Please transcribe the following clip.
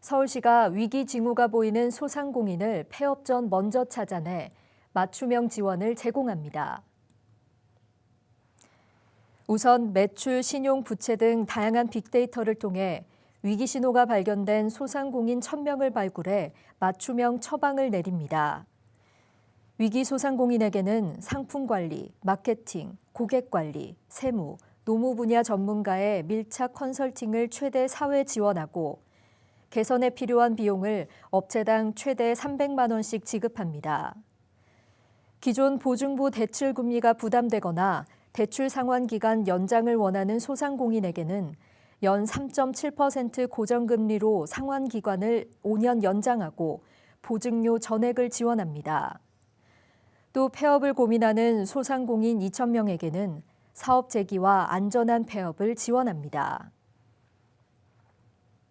서울시가 위기 징후가 보이는 소상공인을 폐업 전 먼저 찾아내 맞춤형 지원을 제공합니다. 우선 매출, 신용, 부채 등 다양한 빅데이터를 통해 위기 신호가 발견된 소상공인 1000명을 발굴해 맞춤형 처방을 내립니다. 위기 소상공인에게는 상품 관리, 마케팅, 고객 관리, 세무, 노무 분야 전문가의 밀착 컨설팅을 최대 4회 지원하고 개선에 필요한 비용을 업체당 최대 300만 원씩 지급합니다. 기존 보증부 대출 금리가 부담되거나 대출 상환 기간 연장을 원하는 소상공인에게는 연 3.7% 고정금리로 상환 기간을 5년 연장하고 보증료 전액을 지원합니다. 또 폐업을 고민하는 소상공인 2,000명에게는 사업 재기와 안전한 폐업을 지원합니다.